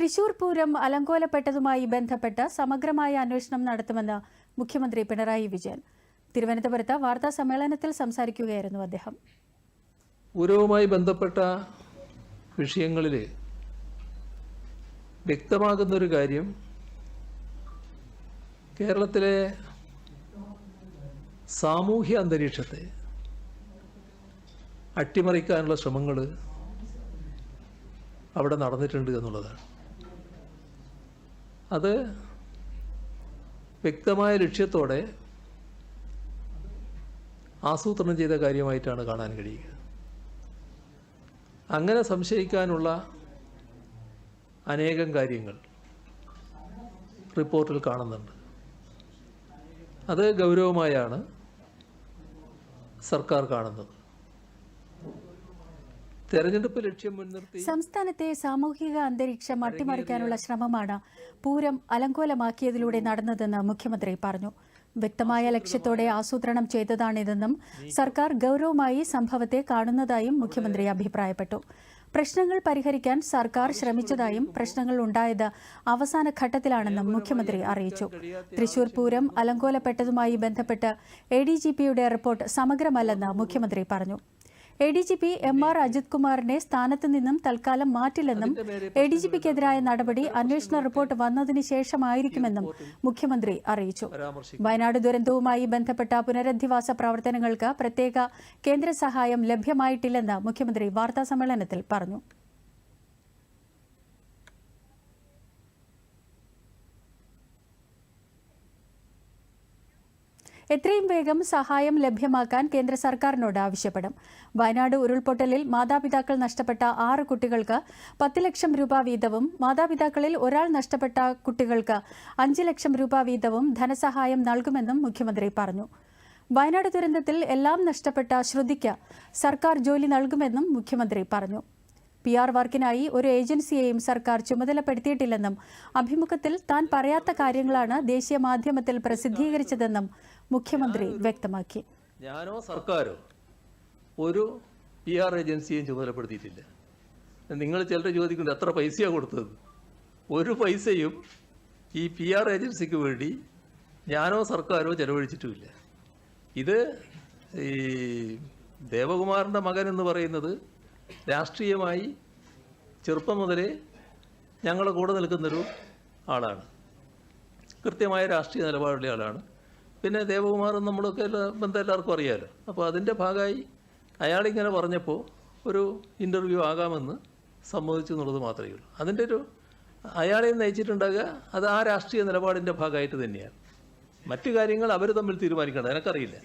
തൃശൂർ പൂരം അലങ്കോലപ്പെട്ടതുമായി ബന്ധപ്പെട്ട് സമഗ്രമായ അന്വേഷണം നടത്തുമെന്ന് മുഖ്യമന്ത്രി പിണറായി വിജയൻ. തിരുവനന്തപുരത്ത് വാർത്താ സമ്മേളനത്തിൽ സംസാരിക്കുകയായിരുന്നു അദ്ദേഹം. പൂരവുമായി ബന്ധപ്പെട്ട വിഷയങ്ങളിൽ വ്യക്തമാകുന്നൊരു കാര്യം കേരളത്തിലെ സാമൂഹ്യ അന്തരീക്ഷത്തെ അട്ടിമറിക്കാനുള്ള ശ്രമങ്ങൾ അവിടെ നടന്നിട്ടുണ്ട് എന്നുള്ളതാണ്. അത് വ്യക്തമായ ലക്ഷ്യത്തോടെ ആസൂത്രണം ചെയ്ത കാര്യമായിട്ടാണ് കാണാൻ കഴിയുക. അങ്ങനെ സംശയിക്കാനുള്ള അനേകം കാര്യങ്ങൾ റിപ്പോർട്ടിൽ കാണുന്നുണ്ട്. അത് ഗൗരവമായാണ് സർക്കാർ കാണുന്നത്. തെരഞ്ഞെടുപ്പ് ലക്ഷ്യം മുൻനിർത്തി സംസ്ഥാനത്തെ സാമൂഹിക അന്തരീക്ഷം അട്ടിമറിക്കാനുള്ള ശ്രമമാണ് പൂരം അലങ്കോലമാക്കിയതിലൂടെ നടന്നതെന്ന് മുഖ്യമന്ത്രി പറഞ്ഞു. വ്യക്തമായ ലക്ഷ്യത്തോടെ ആസൂത്രണം ചെയ്തതാണിതെന്നും സർക്കാർ ഗൗരവമായി സംഭവത്തെ കാണുന്നതായും മുഖ്യമന്ത്രി അഭിപ്രായപ്പെട്ടു. പ്രശ്നങ്ങൾ പരിഹരിക്കാൻ സർക്കാർ ശ്രമിച്ചതായും പ്രശ്നങ്ങൾ ഉണ്ടായത് അവസാന ഘട്ടത്തിലാണെന്നും മുഖ്യമന്ത്രി അറിയിച്ചു. തൃശൂർ പൂരം അലങ്കോലപ്പെട്ടതുമായി ബന്ധപ്പെട്ട് എ ഡി റിപ്പോർട്ട് സമഗ്രമല്ലെന്ന് മുഖ്യമന്ത്രി പറഞ്ഞു. A D G P M R Ajith കുമാറിനെ സ്ഥാനത്ത് നിന്നും തൽക്കാലം മാറ്റില്ലെന്നും എ ഡി ജി പിക്കെതിരായ നടപടി അന്വേഷണ റിപ്പോർട്ട് വന്നതിന് ശേഷമായിരിക്കുമെന്നും മുഖ്യമന്ത്രി അറിയിച്ചു. വയനാട് ദുരന്തവുമായി ബന്ധപ്പെട്ട പുനരധിവാസ പ്രവർത്തനങ്ങൾക്ക് പ്രത്യേക കേന്ദ്ര സഹായം ലഭ്യമായിട്ടില്ലെന്ന് മുഖ്യമന്ത്രി വാർത്താസമ്മേളനത്തിൽ പറഞ്ഞു. എത്രയും വേഗം സഹായം ലഭ്യമാക്കാൻ കേന്ദ്ര സർക്കാരിനോട് ആവശ്യപ്പെടും. വയനാട് ഉരുൾപൊട്ടലിൽ മാതാപിതാക്കൾ നഷ്ടപ്പെട്ട ആറ് കുട്ടികൾക്ക് പത്ത് ലക്ഷം രൂപ വീതവും മാതാപിതാക്കളിൽ ഒരാൾ നഷ്ടപ്പെട്ട കുട്ടികൾക്ക് അഞ്ച് ലക്ഷം രൂപ വീതവും ധനസഹായം നൽകുമെന്നും മുഖ്യമന്ത്രി പറഞ്ഞു. വയനാട് ദുരന്തത്തിൽ എല്ലാം നഷ്ടപ്പെട്ട ശ്രുതിക്ക് സർക്കാർ ജോലി നൽകുമെന്നും മുഖ്യമന്ത്രി പറഞ്ഞു. പി ആർ വർക്കിനായി ഒരു ഏജൻസിയെയും സർക്കാർ ചുമതലപ്പെടുത്തിയിട്ടില്ലെന്നും അഭിമുഖത്തിൽ താൻ പറയാത്ത കാര്യങ്ങളാണ് ദേശീയ മാധ്യമത്തിൽ പ്രസിദ്ധീകരിച്ചതെന്നും മുഖ്യമന്ത്രി വ്യക്തമാക്കി. ഞാനോ സർക്കാരോ ഒരു പി ആർ ഏജൻസിയെയും ചുമതലപ്പെടുത്തിയിട്ടില്ല. നിങ്ങൾ ചിലർ ചോദിക്കുന്നുണ്ട് എത്ര പൈസയാണ് കൊടുത്തത് ഒരു പൈസയും ഈ പി ആർ ഏജൻസിക്ക് വേണ്ടി ഞാനോ സർക്കാരോ ചെലവഴിച്ചിട്ടുമില്ല. ഇത് ഈ ദേവകുമാറിന്റെ മകൻ എന്ന് പറയുന്നത് രാഷ്ട്രീയമായി ചെറുപ്പം മുതലേ ഞങ്ങളുടെ കൂടെ നിൽക്കുന്നൊരു ആളാണ്. കൃത്യമായ രാഷ്ട്രീയ നിലപാടുള്ള ആളാണ്. പിന്നെ ദേവകുമാറും നമ്മളൊക്കെ ബന്ധം എല്ലാവർക്കും അറിയാമല്ലോ അപ്പോൾ അതിന്റെ ഭാഗമായി അയാളിങ്ങനെ പറഞ്ഞപ്പോൾ ഒരു ഇന്റർവ്യൂ ആകാമെന്ന് സമ്മതിച്ചു എന്നുള്ളത് മാത്രമേ ഉള്ളൂ. അതിന്റെ ഒരു അയാളെ നയിച്ചിട്ടുണ്ടാകുക അത് ആ രാഷ്ട്രീയ നിലപാടിന്റെ ഭാഗമായിട്ട് തന്നെയാണ്. മറ്റു കാര്യങ്ങൾ അവർ തമ്മിൽ തീരുമാനിക്കണം. എനക്കറിയില്ല.